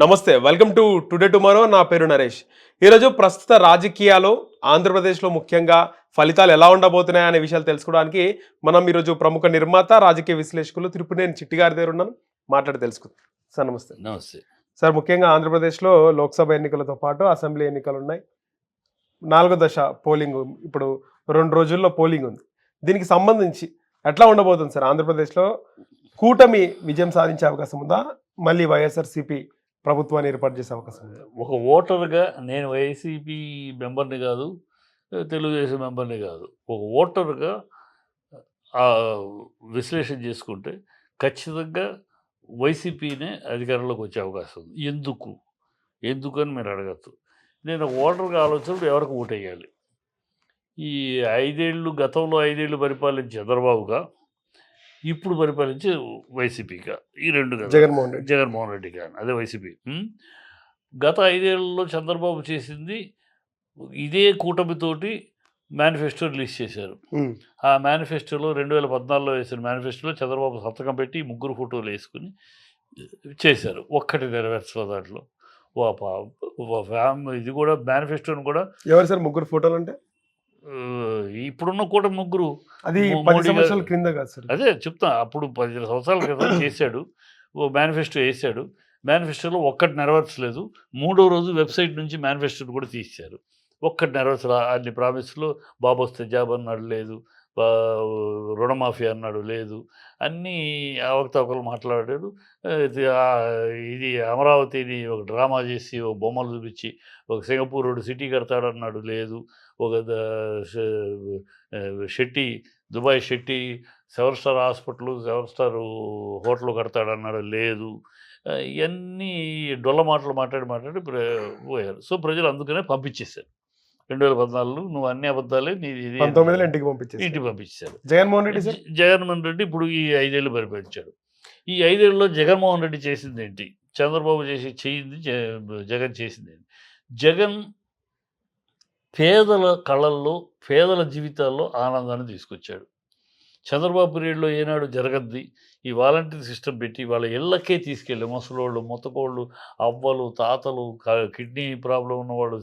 నమస్తే welcome to today tomorrow. నా పేరు నరేష్. ఈరోజు ప్రస్తుత రాజకీయాలు ఆంధ్రప్రదేశ్లో ముఖ్యంగా ఫలితాలు ఎలా ఉండబోతున్నాయి అనే విషయాలు తెలుసుకోవడానికి మనం ఈరోజు ప్రముఖ నిర్మాత రాజకీయ విశ్లేషకులు తిరుపతినేని చిట్టి గారి దగ్గర ఉన్నాను. మాట్లాడి తెలుసుకుందాం. సార్ నమస్తే. నమస్తే. సార్ ముఖ్యంగా ఆంధ్రప్రదేశ్లో లోక్సభ ఎన్నికలతో పాటు అసెంబ్లీ ఎన్నికలు ఉన్నాయి. నాలుగో దశ పోలింగ్ ఇప్పుడు రెండు రోజుల్లో పోలింగ్ ఉంది. దీనికి సంబంధించి ఎట్లా ఉండబోతుంది సార్? ఆంధ్రప్రదేశ్లో కూటమి విజయం సాధించే అవకాశం ఉందా? మళ్ళీ వైఎస్ఆర్సీపీ ప్రభుత్వాన్ని ఏర్పాటు చేసే అవకాశం ఉంది. ఒక ఓటర్గా నేను వైసీపీ మెంబర్ని కాదు తెలుగుదేశం మెంబర్ని కాదు. ఒక ఓటర్గా విశ్లేషణ చేసుకుంటే ఖచ్చితంగా వైసీపీనే అధికారంలోకి వచ్చే అవకాశం ఉంది. ఎందుకు? ఎందుకు అని మీరు అడగచ్చు నేను ఓటర్గా ఆలోచనలు ఎవరికి ఓటేయాలి? ఈ ఐదేళ్ళు గతంలో ఐదేళ్ళు పరిపాలించే చంద్రబాబుగా ఇప్పుడు పరిపాలించే వైసీపీగా. ఈ రెండు జగన్మోహన్ రెడ్డి. జగన్మోహన్ రెడ్డి గారు. అదే వైసీపీ? గత ఐదేళ్ళలో చంద్రబాబు చేసింది ఇదే కూటమితోటి మేనిఫెస్టో రిలీజ్ చేశారు. ఆ మేనిఫెస్టోలో రెండు వేల పద్నాలుగులో వేసిన మేనిఫెస్టోలో చంద్రబాబు సంతకం పెట్టి ముగ్గురు ఫోటోలు వేసుకుని చేశారు. ఒక్కటి నెరవేర్చలేదు దాంట్లో. ఇది కూడా మేనిఫెస్టోని కూడా ఎవరు సార్ ముగ్గురు ఫోటోలు అంటే? ఇప్పుడున్న కూటమి ముగ్గురు అది సంవత్సరాల క్రింద కాదు సార్. అదే చెప్తా అప్పుడు పది సంవత్సరాల క్రితం చేశాడు ఓ మేనిఫెస్టో వేసాడు మేనిఫెస్టోలో ఒక్కటి నెరవేర్చలేదు మూడో రోజు వెబ్సైట్ నుంచి మేనిఫెస్టోని కూడా తీశారు ఒక్కటి నెరవేర్చలా అన్ని ప్రామిస్లో బాబు వస్తే జాబ్ అన్నాడు లేదు రుణమాఫీ అన్నాడు లేదు అన్నీ అవకతవకలు మాట్లాడాడు. ఇది అమరావతిని ఒక డ్రామా చేసి ఒక బొమ్మలు చూపించి ఒక సింగపూర్ రోడ్డు సిటీ కడతాడన్నాడు లేదు ఒక Shetty Dubai Shetty seven star hospital seven star hotel కడతాడన్నాడు. లేదు. ఇవన్నీ డొల్ల మాటలు మాట్లాడి మాట్లాడి పోయారు. సో ప్రజలు అందుకనే పంపించేశారు. రెండు వేల పద్నాలుగు నువ్వు అన్ని అబద్ధాలే పంతొమ్మిదిలో ఇంటికి పంపించేసి ఇంటికి పంపించారు జగన్మోహన్ రెడ్డి జగన్మోహన్ రెడ్డి ఇప్పుడు ఈ ఐదేళ్ళు పరిపాలించాడు. ఈ ఐదేళ్ళలో జగన్మోహన్ రెడ్డి చేసింది ఏంటి చంద్రబాబు చేసి చేయింది జగన్ చేసింది ఏంటి జగన్ పేదల కళల్లో పేదల జీవితాల్లో ఆనందాన్ని తీసుకొచ్చాడు. చంద్రబాబు పీరియడ్లో ఏనాడు జరగద్ది ఈ వాలంటీర్ సిస్టమ్ పెట్టి వాళ్ళ ఇళ్ళకే తీసుకెళ్ళి ముసలోళ్ళు ముతకోళ్ళు అవ్వలు తాతలు కిడ్నీ ప్రాబ్లం ఉన్నవాళ్ళు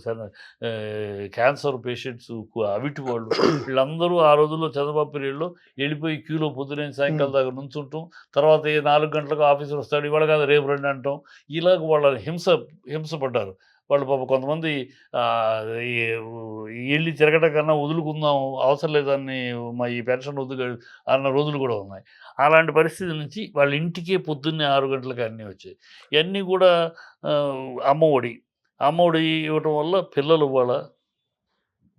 క్యాన్సర్ పేషెంట్స్ అవిటి వాళ్ళు వీళ్ళందరూ ఆ రోజుల్లో చంద్రబాబు పీరియడ్లో వెళ్ళిపోయి క్యూలో పొద్దునే సాయంకాలం దాకా నుంచుంటాం. తర్వాత ఏ నాలుగు గంటలకు ఆఫీసర్ వస్తాడు ఇవాళ కాదు రేపు రండి అంటాం. ఇలాగ వాళ్ళ హింస హింసపడ్డారు వాళ్ళు పాప కొంతమంది వెళ్ళి తిరగడం కన్నా వదులుకుందాం అవసరం లేదని మా ఈ పెన్షన్ వద్దు అన్న రోజులు కూడా ఉన్నాయి. అలాంటి పరిస్థితి నుంచి వాళ్ళ ఇంటికే పొద్దున్నే ఆరు గంటలకు అన్నీ వచ్చాయి. ఇవన్నీ కూడా అమ్మఒడి. అమ్మఒడి ఇవ్వటం వల్ల పిల్లలు వాళ్ళ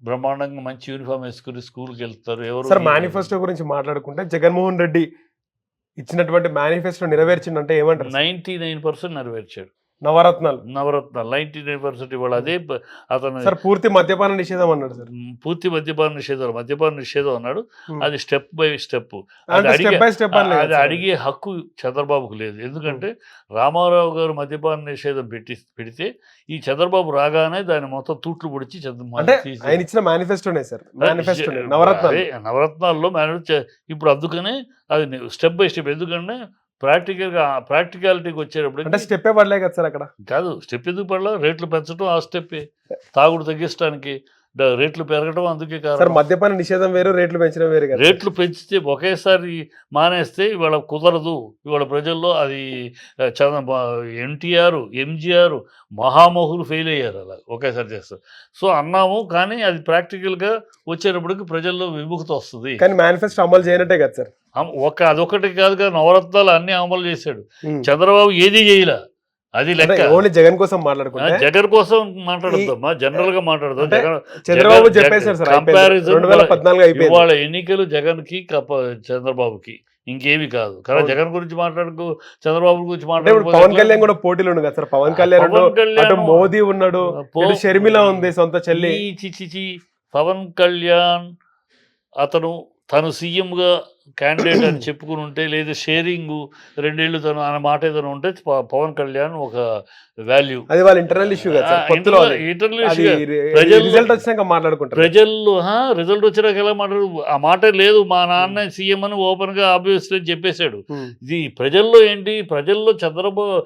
బ్రహ్మాండంగా మంచి యూనిఫామ్ వేసుకుని స్కూల్కి వెళ్తారు. ఎవరు సార్ మేనిఫెస్టో గురించి మాట్లాడుకుంటే జగన్మోహన్ రెడ్డి ఇచ్చినటువంటి మేనిఫెస్టో నెరవేర్చిందంటే ఏమంటారు? నైంటీ నైన్ పర్సెంట్ నెరవేర్చాడు. నవరత్నాలు. నవరత్న నైంటీ నైన్ పర్సెంట్ ఇవాళ అదే అతను సార్ పూర్తి మద్యపాన నిషేధం అన్నాడు సార్. పూర్తి మద్యపాన నిషేధం మద్యపాన నిషేధం అన్నాడు. అది స్టెప్ బై స్టెప్. అది అడిగే హక్కు చంద్రబాబుకు లేదు. ఎందుకంటే రామారావు గారు మద్యపాన నిషేధం పెట్టి పెడితే ఈ చంద్రబాబు రాగానే దాన్ని మొత్తం తూట్లు పొడిచి ఆయన ఇచ్చిన మేనిఫెస్టోనే సార్. మేనిఫెస్టో నవరత్నాలు. నవరత్నాల్లో చే- ఇప్పుడు అందుకనే అది స్టెప్ బై స్టెప్. ఎందుకంటే ప్రాక్టికల్గా ప్రాక్టికాలిటీకి అంటే వచ్చేటప్పుడు స్టెప్పే పడలే కదా సార్ అక్కడ? కాదు స్టెప్ ఎందుకు పడలా? రేట్లు పెంచడం ఆ స్టెప్పే. తాగుడు తగ్గించడానికి రేట్లు పెరగడం అందుకే కారణం. మద్యపాన నిషేధం వేరు రేట్లు పెంచడం వేరు కదా. రేట్లు పెంచితే ఒకేసారి మానేస్తే ఇవాళ కుదరదు. ఇవాళ ప్రజల్లో అది చంద్ర ఎన్టీఆర్ ఎంజీఆర్ మహామహులు ఫెయిల్ అయ్యారు అలా ఒకేసారి చేస్తారు సో అన్నాము కానీ అది ప్రాక్టికల్గా వచ్చేటప్పటికి ప్రజల్లో విముఖత వస్తుంది. కానీ మేనిఫెస్టో అమలు చేయనట్టే కదా సార్. ఒక అదొకటి కాదు కదా నవరత్నాలు అన్ని అమలు చేశాడు. చంద్రబాబు ఏది చేయలే. అది లెక్క. ఓన్లీ జగన్ కోసం మాట్లాడుకుంటే జగన్ కోసం మాట్లాడదామా జనరల్గా మాట్లాడదాం జగన్ చంద్రబాబు చెప్పేశారు సార్ ఇవాళ ఎన్నికలు జగన్కి చంద్రబాబుకి. ఇంకేమి కాదు. కానీ. జగన్ గురించి మాట్లాడుకో చంద్రబాబు గురించి మాట్లాడుకో పవన్ కళ్యాణ్ కూడా పోటీలు ఉంది కదా సార్. పవన్ కళ్యాణ్ అటు మోదీ ఉన్నాడు షర్మిల ఉంది సొంత చెల్లి. ఈ చి చి చి. పవన్ కళ్యాణ్ అతను తను సీఎంగా క్యాండిడేట్ అని చెప్పుకుని ఉంటే లేదా షేరింగ్ రెండేళ్ళు తను అనే మాట ఏదైనా ఉంటే పవన్ కళ్యాణ్ ఒక వాల్యూ అది వాళ్ళ ఇంటర్నల్ ఇష్యూ. అది ప్రజల్లో- రిజల్ట్ వచ్చినాక మాట్లాడుకుంటారు. రిజల్ట్ వచ్చినాక ఎలా మాట్లాడు ఆ మాట లేదు మా నాన్న సీఎం అని ఓపెన్గా ఆబ్వియస్లీ చెప్పేశాడు. ఇది ప్రజల్లో ఏంటి? ప్రజల్లో చంద్రబాబు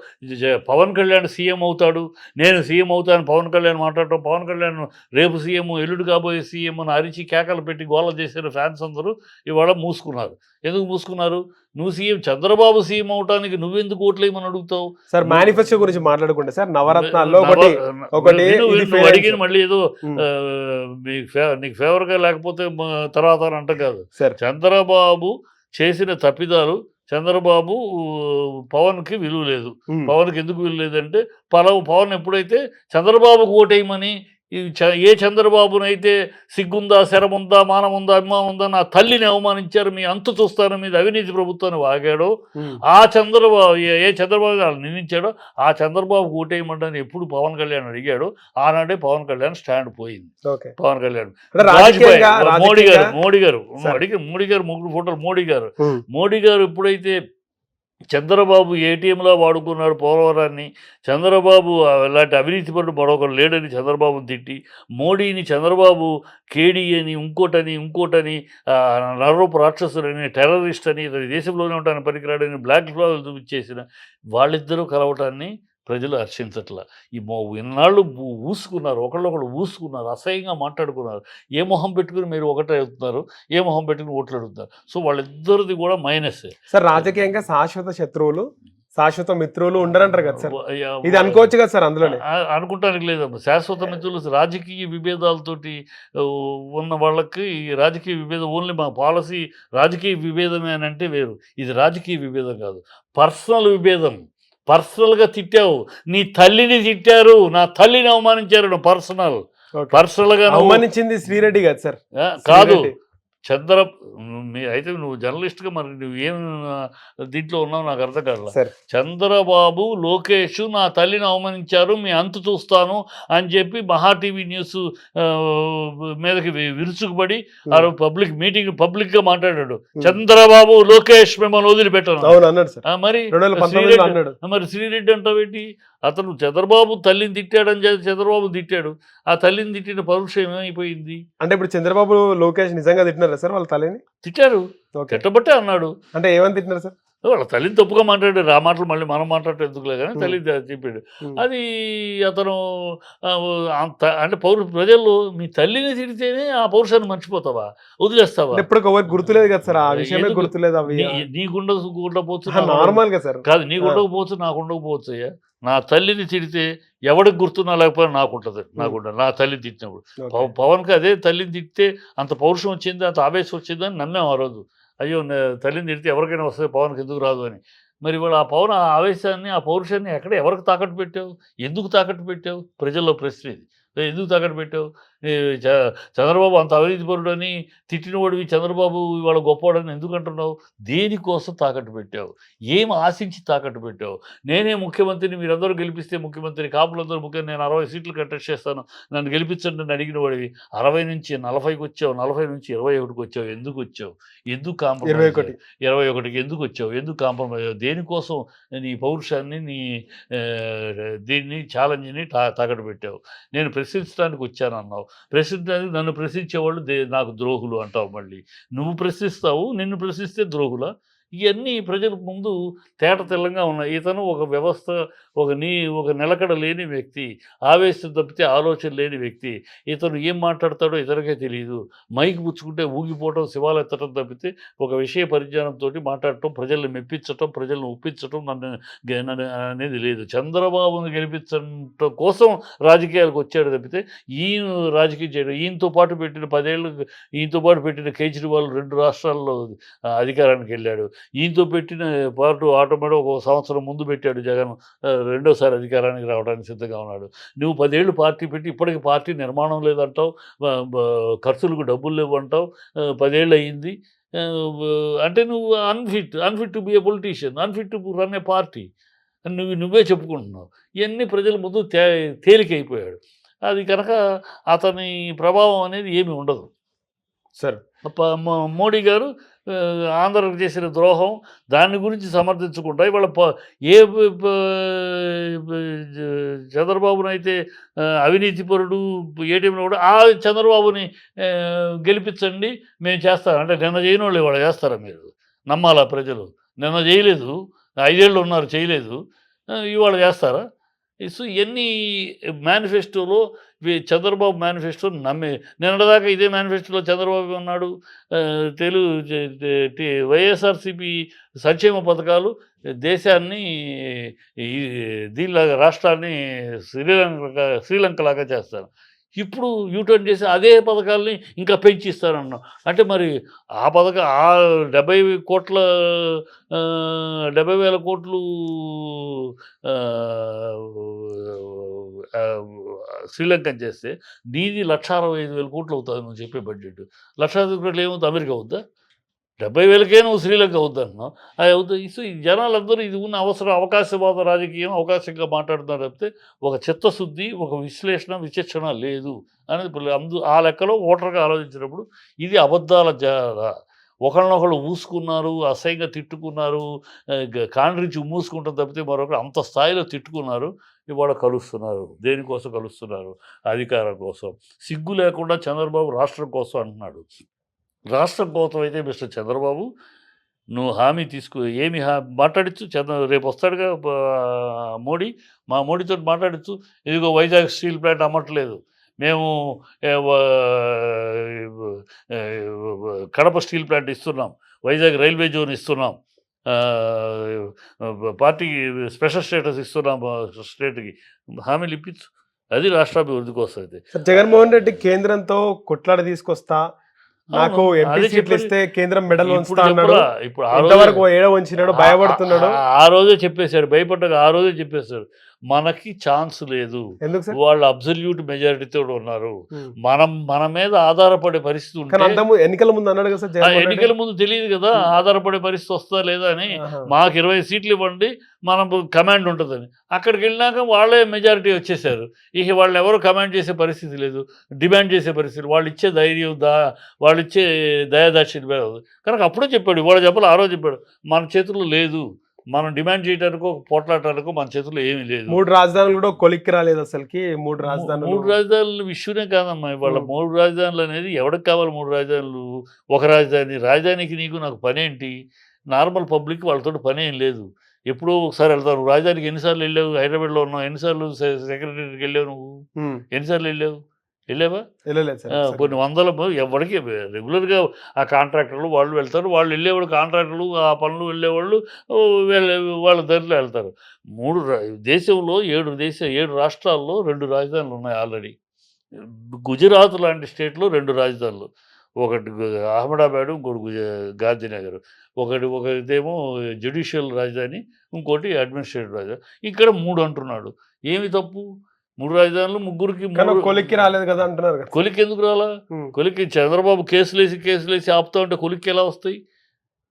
పవన్ కళ్యాణ్ సీఎం అవుతాడు. నేను సీఎం అవుతాను పవన్ కళ్యాణ్ మాట్లాడటం పవన్ కళ్యాణ్ రేపు సీఎం ఎల్లుడు కాబోయే సీఎం అని అరిచి కేకలు పెట్టి గోల చేసిన ఫ్యాన్స్ అందరూ ఇవాళ మూసుకున్నారు. ఎందుకు మూసుకున్నారు? నువ్వు సీఎం చంద్రబాబు సీఎం అవటానికి నువ్వెందుకు ఓట్లేయమని అడుగుతావు? సార్ మేనిఫెస్టో గురించి మాట్లాడుకుంటే సార్ నవరత్నాల్లో ఒకటి అడిగిన. మళ్ళీ ఏదో నీకు ఫేవర్గా లేకపోతే తర్వాత అని అంట కాదు. సార్. చంద్రబాబు చేసిన తప్పిదాలు చంద్రబాబు పవన్కి విలువ లేదు. పవన్కి ఎందుకు విలువ లేదంటే పలవ పవన్ ఎప్పుడైతే చంద్రబాబుకు ఓటేయమని ఏ చంద్రబాబునైతే సిగ్గుందా శరముందా మానముందా అభిమానం ఉందా నా తల్లిని అవమానించారు మీ అంతు చూస్తాను మీద అవినీతి ప్రభుత్వాన్ని వాగాడో. ఆ చంద్రబాబు ఏ- చంద్రబాబు నిందించాడో ఆ చంద్రబాబు ఓటేయమంటని ఎప్పుడు పవన్ కళ్యాణ్ అడిగాడో ఆనాడే పవన్ కళ్యాణ్ స్టాండ్ పోయింది పవన్ కళ్యాణ్ వాజ్పేయి మోడీ గారు మోడీ గారు. అడిగి మోడీ గారు ముగ్గురు ఫోటోలు మోడీ గారు. మోడీ గారు ఎప్పుడైతే చంద్రబాబు ఏటీఎంలా వాడుకున్నాడు పోలవరాన్ని. చంద్రబాబు ఇలాంటి అవినీతి పరుడు మరొకరు లేడని చంద్రబాబుని తిట్టి మోడీని చంద్రబాబు కేడీ అని ఇంకోటని ఇంకోటని నర్రూపు రాక్షసులని టెర్రరిస్ట్ అని ఇతని దేశంలోనే ఉంటాను పనికిరాడని బ్లాక్ ఫ్లాగులు చూపించేసిన వాళ్ళిద్దరూ కలవటాన్ని ప్రజలు హర్షించట్ల. ఈ మో ఇన్నాళ్ళు ఊ- ఊసుకున్నారు ఒకళ్ళొకళ్ళు ఊసుకున్నారు అసహ్యంగా మాట్లాడుకున్నారు. ఏ మొహం పెట్టుకుని మీరు ఒకటే అవుతున్నారు ఏ మొహం పెట్టుకుని ఓట్లు అడుగుతున్నారు. సో వాళ్ళిద్దరిది కూడా మైనస్. సార్ రాజకీయంగా శాశ్వత శత్రువులు శాశ్వత మిత్రులు ఉండరంటారు కదా సార్? ఇది అనుకోవచ్చు కదా సార్ అందులోనే? ఆ- అనుకుంటానికి లేదమ్మా. శాశ్వత మిత్రులు రాజకీయ విభేదాలతోటి ఉన్న వాళ్ళకి ఈ రాజకీయ విభేదం ఓన్లీ మా పాలసీ రాజకీయ విభేదమే అని అంటే వేరు. ఇది రాజకీయ విభేదం కాదు. పర్సనల్ విభేదం. పర్సనల్గా తిట్టావు. నీ తల్లిని తిట్టారు. నా తల్లిని అవమానించారు పర్సనల్. పర్సనల్గా అవమానించింది శ్రీరెడ్డి కదా సార్. కాదు. చంద్ర అయితే నువ్వు జర్నలిస్ట్గా మరి నువ్వు ఏం దీంట్లో ఉన్నావు నాకు అర్థం కాదు చంద్రబాబు లోకేష్ నా తల్లిని అవమానించారు మీ అంతు చూస్తాను అని చెప్పి మహా టీవీ న్యూస్ మీదకి విరుచుకుపడి ఆ పబ్లిక్ మీటింగ్ పబ్లిక్గా మాట్లాడాడు. చంద్రబాబు లోకేష్ మిమ్మల్ని వదిలిపెట్టాను మరి మరి శ్రీరెడ్డి అంటావేంటి? అతను చంద్రబాబు తల్లిని తిట్టాడని చెప్పి చంద్రబాబు తిట్టాడు. ఆ తల్లిని తిట్టిన పౌరుషం ఏమైపోయింది? అంటే ఇప్పుడు చంద్రబాబు లోకేష్ నిజంగా తిట్టినారా సార్ వాళ్ళ తల్లిని? తిట్టారు. తిట్టబట్టే అన్నాడు. అంటే ఏమని తిట్టినారు సార్? వాళ్ళ తల్లిని తప్పుగా మాట్లాడాడు ఆ మాటలు మళ్ళీ మనం మాట్లాడటం ఎందుకులే కానీ. తల్లి చెప్పాడు. అది అతను అంత అంటే పౌరు ప్రజల్లో మీ తల్లిని తిడితేనే ఆ పౌరుషాన్ని మర్చిపోతావా? వదిలేస్తావా? ఇప్పుడు గుర్తులేదు కదా సార్ ఆ విషయమే? గుర్తులేదు అవి. నీ- నీకుండ ఉండకపోవచ్చు నార్మల్గా సార్. కాదు నీకు ఉండకపోవచ్చు నాకు ఉండకపోవచ్చు నా తల్లిని తిడితే ఎవడికి గుర్తున్నా లేకపోయినా నాకు ఉంటుంది నాకు ఉండదు నా తల్లిని తిట్టినప్పుడు. పవన్కి అదే తల్లిని తిడితే అంత పౌరుషం వచ్చింది అంత ఆవేశం వచ్చింది అని నమ్మాం ఆ రోజు. అయ్యో తల్లిని తిడితే ఎవరికైనా వస్తుంది పవన్కి ఎందుకు రాదు అని. మరి ఇవాళ ఆ పవన్ ఆ ఆవేశాన్ని ఆ పౌరుషాన్ని ఎక్కడ ఎవరికి తాకట్టు పెట్టావు? ఎందుకు తాకట్టు పెట్టావు? ప్రజల్లో ప్రశ్న ఇది. ఎందుకు తాకట్టు పెట్టావు? చంద్రబాబు అంత అవినీతిపరుడు అని తిట్టినవాడివి చంద్రబాబు ఇవాళ గొప్పవాడని ఎందుకు అంటున్నావు దేనికోసం తాకట్టు పెట్టావు? ఏం ఆశించి తాకట్టు పెట్టావు? నేనే ముఖ్యమంత్రిని మీరందరూ గెలిపిస్తే ముఖ్యమంత్రి కాపులందరూ ముఖ్యం నేను అరవై సీట్లు కంటెస్ట్ చేస్తాను. నన్ను గెలిపించండి అని అడిగిన వాడివి అరవై నుంచి నలభైకి వచ్చావు నలభై నుంచి ఇరవై ఒకటికి వచ్చావు. ఎందుకు వచ్చావు? ఎందుకు ఇరవై కాంప్రమైజ్ ఒకటి. ఇరవై ఒకటికి ఎందుకు వచ్చావు? ఎందుకు కాంప్రమైజ్? దేనికోసం నీ పౌరుషాన్ని నీ దీన్ని ఛాలెంజ్ని తా తాకట్టు పెట్టావు? నేను ప్రశ్నించడానికి వచ్చాను అన్నావు ప్రశ్నించడానికి నన్ను ప్రశ్నించేవాళ్ళు దే నాకు ద్రోహులు అంటావు మళ్ళీ. నువ్వు ప్రశ్నిస్తావు నిన్ను ప్రశ్నిస్తే ద్రోహుల? ఇవన్నీ ప్రజల ముందు తేట తెల్లంగా ఉన్నాయి. ఇతను ఒక వ్యవస్థ ఒక నీ ఒక నిలకడ లేని వ్యక్తి ఆవేశం తప్పితే ఆలోచన లేని వ్యక్తి. ఇతను ఏం మాట్లాడతాడో ఇతనికే తెలియదు మైక్ పుచ్చుకుంటే ఊగిపోవటం శివాలు ఎత్తడం తప్పితే ఒక విషయ పరిజ్ఞానంతో మాట్లాడటం ప్రజల్ని మెప్పించటం ప్రజలను ఒప్పించటం నన్ను అనేది లేదు. చంద్రబాబును గెలిపించడం కోసం రాజకీయాలకు వచ్చాడు తప్పితే ఈయన రాజకీయం చేయడం ఈయనతో పాటు పెట్టిన పదేళ్ళు ఈయనతో పాటు పెట్టిన కేజ్రీవాల్ రెండు రాష్ట్రాల్లో అధికారానికి వెళ్ళాడు. ఈయనతో పెట్టిన పార్టీ ఆటోమేటిక్ ఒక సంవత్సరం ముందు పెట్టాడు జగన్ రెండోసారి అధికారానికి రావడానికి సిద్ధంగా ఉన్నాడు. నువ్వు పదేళ్ళు పార్టీ పెట్టి ఇప్పటికి పార్టీ నిర్మాణం లేదంటావు ఖర్చులకు డబ్బులు లేవు అంటావు పదేళ్ళు అయ్యింది. అంటే నువ్వు unfit unfit to be a politician unfit to run a party అని నువ్వు నువ్వే చెప్పుకుంటున్నావు. ఇవన్నీ ప్రజల ముందు తే తేలికైపోయాడు. అది కనుక అతని ప్రభావం అనేది ఏమీ ఉండదు. సార్. ప- మోడీ గారు ఆంధ్రకు చేసిన ద్రోహం దాని గురించి సమర్థించుకుంటా ఇవాళ ఏ చంద్రబాబునైతే అవినీతిపరుడు ఏటీఎంలో కూడా ఆ చంద్రబాబుని గెలిపించండి మేము చేస్తాం. అంటే నిన్న చేయని వాళ్ళు ఇవాళ చేస్తారా మీరు? నమ్మాలా ప్రజలు? నిన్న చేయలేదు. ఐదేళ్ళు ఉన్నారు చేయలేదు. ఇవాళ చేస్తారా? సో ఇవన్నీ మేనిఫెస్టోలో చంద్రబాబు మేనిఫెస్టో నమ్మే నిన్నటిదాకా ఇదే మేనిఫెస్టోలో చంద్రబాబు ఉన్నాడు తెలుగు వైఎస్ఆర్సిపి వైఎస్ఆర్సీపీ సంక్షేమ పథకాలు దేశాన్ని దీనిలాగా రాష్ట్రాన్ని శ్రీలంక శ్రీలంకలాగా చేస్తారు. ఇప్పుడు యూటర్న్ చేసి అదే పథకాలని ఇంకా పెంచిస్తారన్నాం. అంటే మరి ఆ పథకం ఆ డెబ్బై కోట్ల డెబ్బై వేల కోట్లు శ్రీలంక శ్రీలంకన్ చేస్తే నీది లక్ష అరవై ఐదు వేల కోట్లు అవుతుంది నువ్వు చెప్పే బడ్జెట్. లక్ష అరవై కోట్లు ఏమవుతుంది అమెరికా అవుద్దా? డెబ్బై వేలకే నువ్వు శ్రీలంక అవుతున్నావు అది అవుతుంది సో ఈ జనాలందరూ ఇది ఉన్న అవసరం అవకాశవాద రాజకీయం అవకాశంగా మాట్లాడుతున్నారు తప్పితే ఒక చిత్తశుద్ధి ఒక విశ్లేషణ విచక్షణ లేదు. అనేది అందు ఆ లెక్కలో ఓటర్గా ఆలోచించినప్పుడు ఇది అబద్ధాల ఒకళ్ళనొకళ్ళు ఊసుకున్నారు అసహ్యంగా తిట్టుకున్నారు కాండ్రించి మూసుకుంటాం తప్పితే మరొకరు అంత స్థాయిలో తిట్టుకున్నారు ఇవాళ కలుస్తున్నారు. దేనికోసం కలుస్తున్నారు? అధికారం కోసం. సిగ్గు లేకుండా చంద్రబాబు రాష్ట్రం కోసం అంటున్నాడు. రాష్ట్రం కోసం అయితే మిస్టర్ చంద్రబాబు నువ్వు హామీ తీసుకు ఏమి హా మాట్లాడచ్చు చంద్ర రేపు వస్తాడుగా మోడీ మా మోడీతో మాట్లాడచ్చు ఇదిగో వైజాగ్ స్టీల్ ప్లాంట్ అమ్మట్లేదు మేము కడప స్టీల్ ప్లాంట్ ఇస్తున్నాం వైజాగ్ రైల్వే జోన్ ఇస్తున్నాం పార్టీకి స్పెషల్ స్టేటస్ ఇస్తున్నాం స్టేట్కి హామీలు ఇప్పించు అది రాష్ట్రాభివృద్ధి కోసం అయితే సార్ జగన్మోహన్ రెడ్డి కేంద్రంతో కొట్లాడ తీసుకొస్తా నాకు ఎంపీ సీట్లు. ఇస్తే కేంద్రం మెడల్ అన్నాడు? ఇప్పుడు ఇంతవరకు ఏడ ఉంచినాడు భయపడుతున్నాడు ఆ- ఆ రోజే చెప్పేశాడు భయపడ్డాక ఆ రోజే చెప్పేశాడు మనకి ఛాన్స్ లేదు. వాళ్ళు అబ్సల్యూట్ మెజారిటీతో ఉన్నారు. మనం మన మీద ఆధారపడే పరిస్థితి కానీ ఉంటే అంత ము- ఎన్నికల ముందు అన్నాడు కదా ఎన్నికల ముందు తెలియదు కదా. ఆధారపడే పరిస్థితి వస్తుందా లేదా అని. మాకు ఇరవై సీట్లు ఇవ్వండి మనం కమాండ్ ఉంటుందని. అక్కడికి వెళ్ళినాక వాళ్ళే మెజారిటీ వచ్చేసారు ఇక వాళ్ళు ఎవరు కమాండ్ చేసే పరిస్థితి లేదు. డిమాండ్ చేసే పరిస్థితి. వాళ్ళు ఇచ్చే ధైర్యం దా వాళ్ళు ఇచ్చే దయాదాక్షిణ్యం లేదు. కనుక అప్పుడే చెప్పాడు ఇవాళ చెప్పాలి ఆ రోజు చెప్పాడు. మన చేతుల్లో లేదు. మనం డిమాండ్ చేయడానికో పోట్లాడటానికో మన చేతుల్లో ఏమీ లేదు. మూడు రాజధానులు కూడా కొలిక్కి రాలేదు అసలుకి. మూడు రాజధానులు. మూడు రాజధానులు ఇష్యూనే కాదమ్మా. ఇవాళ. మూడు రాజధానులు అనేది ఎవరికి కావాలి మూడు రాజధానులు? ఒక రాజధాని. రాజధానికి నీకు నాకు పని ఏంటి నార్మల్ పబ్లిక్ వాళ్ళతో పని ఏం లేదు. ఎప్పుడో ఒకసారి వెళ్తాను రాజధానికి ఎన్నిసార్లు వెళ్ళావు? హైదరాబాద్లో ఉన్నావు. ఎన్నిసార్లు సెక్రటరీకి వెళ్ళావు నువ్వు. ఎన్నిసార్లు వెళ్ళావు? వెళ్ళావా? కొన్ని వందల ఎవరికి రెగ్యులర్గా ఆ కాంట్రాక్టర్లు వాళ్ళు వెళ్తారు వాళ్ళు వెళ్ళేవాళ్ళు కాంట్రాక్టర్లు ఆ పనులు వెళ్ళేవాళ్ళు వెళ్ళే వాళ్ళ ధరలో వెళ్తారు. మూడు దేశంలో ఏడు దేశ ఏడు రాష్ట్రాల్లో రెండు రాజధానులు ఉన్నాయి ఆల్రెడీ. గుజరాత్ లాంటి స్టేట్లో రెండు రాజధానులు. ఒకటి అహ్మదాబాదు ఇంకోటి గుజ గాంధీనగర్. ఒకటి ఒకటిదేమో జ్యుడిషియల్ రాజధాని ఇంకోటి అడ్మినిస్ట్రేటివ్ రాజధాని. ఇక్కడ మూడు అంటున్నాడు. ఏమి తప్పు? మూడు రాజధానులు ముగ్గురికి కొలిక్కి రాలేదు కదా అంటున్నారు కదా. కొలికి ఎందుకు రాలా? ఉమ్. కొలికి చంద్రబాబు కేసులు వేసి కేసులు వేసి ఆపుతా ఉంటే కొలిక్కి ఎలా వస్తాయి?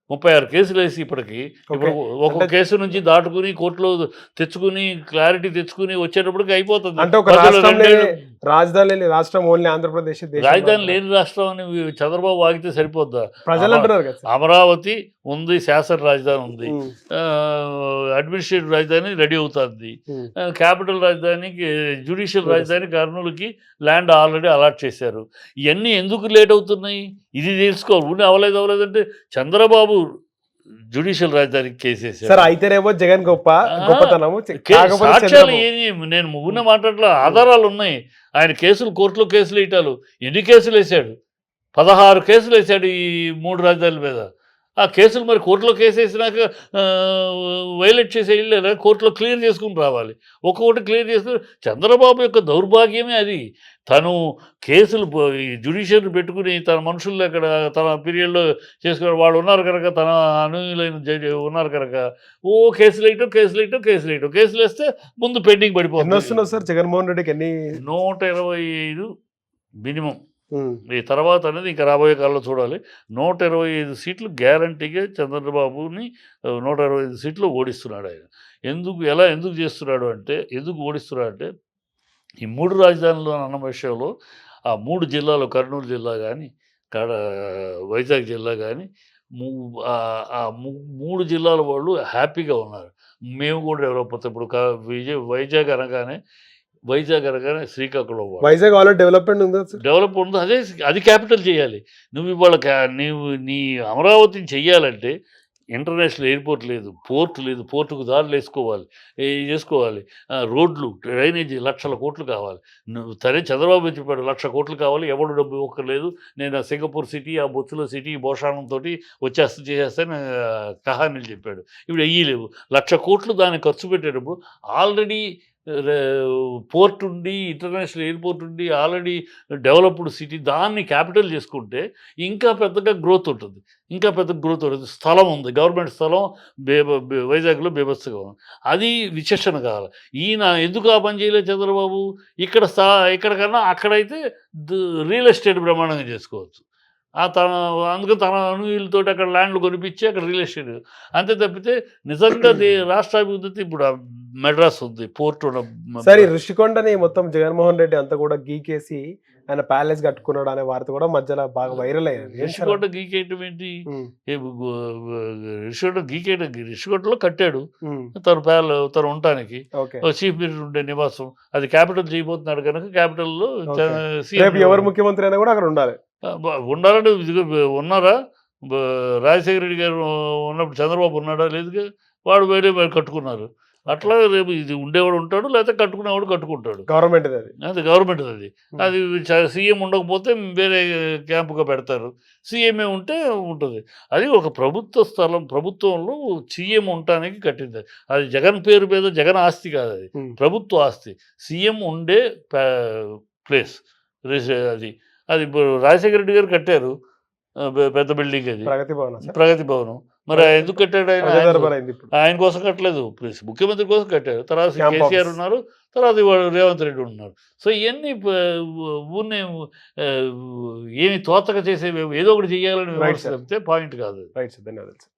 ముప్పై ఆరు కేసులు వేసి ఇప్పటికి. ఇప్పుడు ఒక కేసు నుంచి దాటుకుని కోర్టులో తెచ్చుకుని క్లారిటీ తెచ్చుకుని వచ్చేటప్పటికి అయిపోతుంది. అంటే ఒక రాజధాని లేని రాష్ట్రం ఓన్లీ ఆంధ్రప్రదేశ్ రాజధాని? లేని రాష్ట్రం అని చంద్రబాబు ఆగితే సరిపోద్దా? ప్రజలు అంటున్నారు. అమరావతి ఉంది శాసన రాజధాని ఉంది. అడ్మినిస్ట్రేటివ్ రాజధాని రెడీ అవుతుంది. క్యాపిటల్ రాజధానికి జ్యుడిషియల్. రాజధాని కర్నూలుకి ల్యాండ్ ఆల్రెడీ అలాట్ చేశారు. ఇవన్నీ ఎందుకు లేట్ అవుతున్నాయి? ఇది తెలుసుకోవాలి. ఉండి అవ్వలేదు అవ్వలేదంటే చంద్రబాబు జ్యుడిషియల్ రాజధానికి కేసేసారు సార్ అయితేనేమో జగన్ గొప్ప గొప్పతనము. సాక్ష్యాలు. ఏమి నేను ముగ్గున మాట్లాడలే ఆధారాలు ఉన్నాయి. ఆయన కేసులు కోర్టులో కేసులు వేయటాలు. ఎన్ని కేసులు వేశాడు? పదహారు కేసులు వేశాడు ఈ మూడు రాజధానుల మీద. ఆ కేసులు మరి కోర్టులో కేసు వేసినాక వైలేట్ చేసి వెళ్ళలేదా కోర్టులో క్లియర్ చేసుకుని రావాలి. ఒక్కొక్కటి క్లియర్ చేసుకుని చంద్రబాబు యొక్క దౌర్భాగ్యమే అది. తను కేసులు జ్యుడిషియల్ పెట్టుకుని తన మనుషులు అక్కడ తన పీరియడ్లో చేసుకుని వాళ్ళు ఉన్నారు కనుక తన అనుయులైన జడ్జి ఉన్నారు కనుక ఓ కేసులు వేయటం కేసులు వేయటం కేసులు వేయటం కేసులు వేస్తే ముందు పెండింగ్ పడిపోతుంది. సార్? జగన్మోహన్ రెడ్డికి ఎన్ని? నూట ఇరవై ఐదు మినిమం. ఈ తర్వాత అనేది ఇంకా రాబోయే కాలంలో చూడాలి. నూట ఇరవై ఐదు సీట్లు గ్యారంటీగా చంద్రబాబుని నూట ఇరవై ఐదు సీట్లు ఓడిస్తున్నాడు ఆయన. ఎందుకు ఎలా ఎందుకు చేస్తున్నాడు అంటే ఎందుకు ఓడిస్తున్నాడు అంటే ఈ మూడు రాజధానులు అన్న విషయంలో ఆ మూడు జిల్లాలు కర్నూలు జిల్లా కానీ కడ వైజాగ్ జిల్లా కానీ ఆ మూడు జిల్లాల వాళ్ళు హ్యాపీగా ఉన్నారు. మేము కూడా డెవలప్ అవుతాం. ఇప్పుడు విజయ్ వైజాగ్ అనగానే వైజాగ్ అనగానే శ్రీకాకుళం వైజాగ్ ఆల్రెడీ డెవలప్మెంట్ ఉందా డెవలప్ ఉంది. అదే అది క్యాపిటల్ చేయాలి. నువ్వు ఇవాళ నీవు నీ అమరావతిని చెయ్యాలంటే ఇంటర్నేషనల్ ఎయిర్పోర్ట్ లేదు పోర్ట్ లేదు పోర్టుకు దారులు వేసుకోవాలి చేసుకోవాలి. రోడ్లు డ్రైనేజీ లక్షల కోట్లు కావాలి. నువ్వు సరే చంద్రబాబు చెప్పాడు లక్ష కోట్లు కావాలి ఎవడు డబ్బు ఇవ్వక్కర్లేదు. నేను ఆ సింగపూర్ సిటీ ఆ బొత్తుల సిటీ భోషాణంతో వచ్చేస్తా చేసేస్తాను కహానీలు చెప్పాడు. ఇప్పుడు వెయ్యి లేవు. లక్ష కోట్లు దాన్ని ఖర్చు పెట్టేటప్పుడు ఆల్రెడీ పోర్ట్ ఉండి ఇంటర్నేషనల్ ఎయిర్పోర్ట్ ఉండి ఆల్రెడీ డెవలప్డ్ సిటీ దాన్ని క్యాపిటల్ చేసుకుంటే ఇంకా పెద్దగా గ్రోత్ ఉంటుంది. ఇంకా పెద్ద గ్రోత్ ఉంటుంది. స్థలం ఉంది. గవర్నమెంట్ స్థలం బేబ బే- వైజాగ్లో బేబస్గా ఉంది. అది విచక్షణ కావాలి. ఈయన ఎందుకు ఆ పని చేయలేదు చంద్రబాబు? ఇక్కడ స్థా ఇక్కడ కన్నా అక్కడైతే రియల్ ఎస్టేట్ బ్రహ్మాండంగా చేసుకోవచ్చు. తన అందుకని తన అనుయులతో అక్కడ ల్యాండ్లు కొనిపించి అక్కడ రియల్ ఎస్టేట్ అంతే తప్పితే నిజంగా దే- రాష్ట్రాభివృద్ధి ఇప్పుడు ఆ మెడ్రాస్ ఉంది పోర్ట్ సరే ఋషికొండని మొత్తం జగన్మోహన్ రెడ్డి అంతా కూడా గీకేసి ఆయన ప్యాలెస్ కట్టుకున్నాడు అనే వార్త కూడా మధ్యలో బాగా వైరల్ సార్? రిషికోట గీకేయటం ఏంటి? రిషికోట గీకేయడం రిషికోటలో కట్టాడు. తను పేర్లు తను ఉండటానికి. చీఫ్ మినిస్టర్ ఉండే నివాసం. అది క్యాపిటల్ చేయబోతున్నాడు కనుక క్యాపిటల్లో ఎవరు ముఖ్యమంత్రి అయినా కూడా అక్కడ ఉండాలి. ఉండాలంటే ఉన్నారా? రాజశేఖర రెడ్డి గారు ఉన్నప్పుడు చంద్రబాబు ఉన్నాడా లేదుగా? వాడు వేరే కట్టుకున్నారు. అట్లా రేపు ఇది ఉండేవాడు ఉంటాడు లేకపోతే కట్టుకునేవాడు కట్టుకుంటాడు. గవర్నమెంట్ అది. అది గవర్నమెంట్ అది. అది సీఎం ఉండకపోతే వేరే క్యాంపుగా పెడతారు. సీఎంఏ ఉంటే ఉంటుంది. అది ఒక ప్రభుత్వ స్థలం ప్రభుత్వంలో సీఎం ఉండటానికి కట్టింది. అది జగన్ పేరు మీద జగన్ ఆస్తి కాదు అది. ప్రభుత్వ ఆస్తి. సీఎం ఉండే ప్లేస్. అది. అది ఇప్పుడు రాజశేఖర రెడ్డి గారు కట్టారు పెద్ద బిల్డింగ్ అది. ప్రగతి భవన్ ప్రగతి భవనం. మరి ఆయన ఎందుకు కట్టాడు ఆయన? ఆయన కోసం కట్టలేదు. ముఖ్యమంత్రి కోసం కట్టారు. తర్వాత కేసీఆర్. ఉన్నారు తర్వాత ఇవాడు రేవంత్ రెడ్డి ఉన్నారు. సో ఇవన్నీ ఊరినే ఏమి తోతక చేసేవి ఏదో ఒకటి చేయాలని. చెప్తే పాయింట్ కాదు. రైట్ సార్ ధన్యవాదాలు సార్